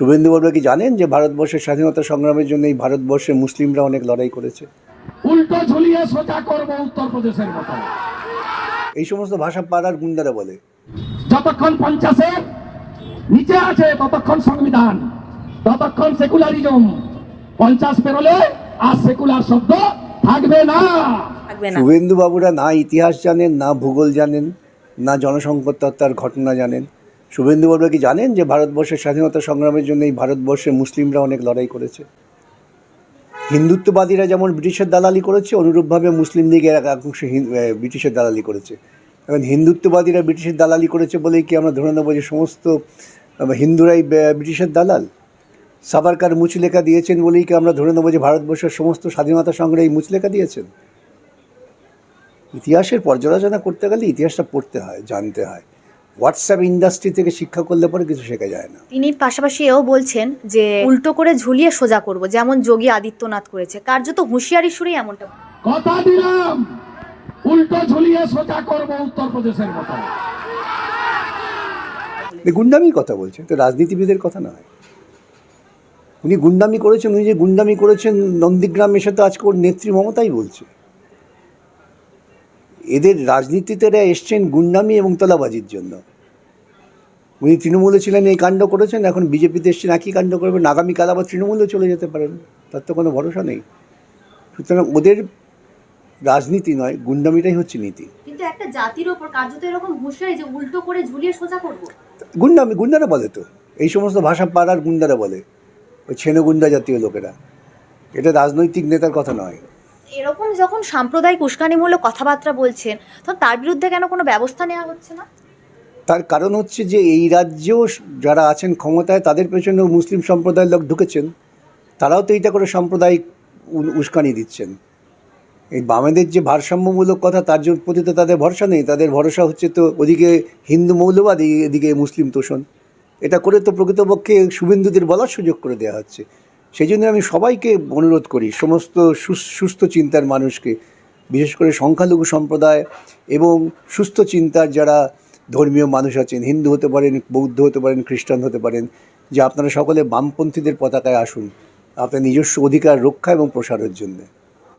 শুভেন্দু বড়ুয়া কি জানেন যে ভারতবর্ষের স্বাধীনতা সংগ্রামের জন্য এই ভারতবর্ষে মুসলিমরা অনেক লড়াই করেছে? উল্টো ঝুলিয়ে সোজা করব উত্তরপ্রদেশের মতো। এই সমস্ত ভাষা পাড়ার গুন্ডারা বলে। যতক্ষণ পঞ্চাশের নিচে আছে ততক্ষণ সংবিধান ততক্ষণ সেকুলারিজম। পঞ্চাশ পেরোলে আর সেকুলার শব্দ থাকবে না। থাকবে না। শুভেন্দু বাবুরা না ইতিহাস জানেন না ভূগোল জানেন না জনসংকট তত্ত্বার ঘটনা জানেন। শুভেন্দু বড়ুয়া কি জানেন যে ভারতবর্ষের স্বাধীনতা সংগ্রামের জন্য এই ভারতবর্ষে মুসলিমরা অনেক লড়াই করেছে? হিন্দুত্ববাদীরা যেমন ব্রিটিশের দালালি করেছে, অনুরূপভাবে মুসলিম লীগের এক ব্রিটিশের দালালি করেছে। এখন হিন্দুত্ববাদীরা ব্রিটিশের দালালি করেছে বলেই কি আমরা ধরে নেব যে সমস্ত হিন্দুরাই ব্রিটিশের দালাল? সাবারকার মুচলেখা দিয়েছেন বলেই কি আমরা ধরে নেব যে ভারতবর্ষের সমস্ত স্বাধীনতা সংগ্রামী মুচলেখা দিয়েছেন? ইতিহাসের পর্যালোচনা করতে গেলে ইতিহাসটা পড়তে হয়, জানতে হয়। হোয়াটসঅ্যাপ ইন্ডাস্ট্রি থেকে শিক্ষা করলে পরে কিছু শেখা যায় না। তিনি পাশাপাশি এও বলছেন যে উল্টো করে ঝুলিয়ে সোজা করব যেমন যোগী আদিত্যনাথ করেছে। কার্যত হুঁশিয়ারি সুরেই এমনটা কথা দিলাম! উল্টো ঝুলিয়ে সোজা করব উত্তরপ্রদেশের মতো। এই গুন্ডামির কথা বলছেন তো রাজনীতিবিদের কথা নয়। উনি গুন্ডামি করেছেন উনি যে গুন্ডামি করেছেন নন্দীগ্রাম এসে তো আজকে ওর নেত্রী মমতাই বলছে। এদের রাজনীতিতে এরা এসছেন গুন্ডামি এবং তোলাবাজির জন্য। উনি তৃণমূলে ছিলেন এই কাণ্ড করেছেন এখন বিজেপিতে এসছেন একই কাণ্ড করবেন আগামীকাল আবার তৃণমূলে চলে যেতে পারেন তার তো কোনো ভরসা নেই। সুতরাং ওদের রাজনীতি নয় গুন্ডামিটাই হচ্ছে নীতি। কিন্তু একটা জাতির ওপর কার্যত এরকম হুঁশিয়ারি যে উল্টো করে ঝুলিয়ে সোজা করব? গুন্ডামি গুন্ডারা বলে তো এই সমস্ত ভাষা পাড়ার গুন্ডারা বলে ওই ছেনে গুন্ডা জাতীয় লোকেরা। এটা রাজনৈতিক নেতার কথা নয়। এরকম যখন সাম্প্রদায়িক উস্কানিমূলক কথাবার্তা বলছেন তখন তার বিরুদ্ধে কেন কোনো ব্যবস্থা নেওয়া হচ্ছে না? তার কারণ হচ্ছে যে এই রাজ্যেও যারা আছেন ক্ষমতায়, তাদের পেছনেও মুসলিম সম্প্রদায়ের লোক ঢুকেছেন। তারাও তো এইটা করে সাম্প্রদায়িক উস্কানি দিচ্ছেন। এই বামেদের যে ভারসাম্যমূলক কথা, তার জন্য প্রতি তো তাদের ভরসা নেই। তাদের ভরসা হচ্ছে তো ওদিকে হিন্দু মৌলবাদ, এদিকে মুসলিম তোষণ। এটা করে তো প্রকৃতপক্ষে শুভেন্দুদের বলার সুযোগ করে দেওয়া হচ্ছে। সেই জন্য আমি সবাইকে অনুরোধ করি, সমস্ত সুস- সুস্থ চিন্তার মানুষকে, বিশেষ করে সংখ্যালঘু সম্প্রদায় এবং সুস্থ চিন্তার যারা ধর্মীয় মানুষ আছেন, হিন্দু হতে পারেন, বৌদ্ধ হতে পারেন, খ্রিস্টান হতে পারেন, যে আপনারা সকলে বামপন্থীদের পতাকায় আসুন আপনার নিজস্ব অধিকার রক্ষা এবং প্রসারের জন্যে।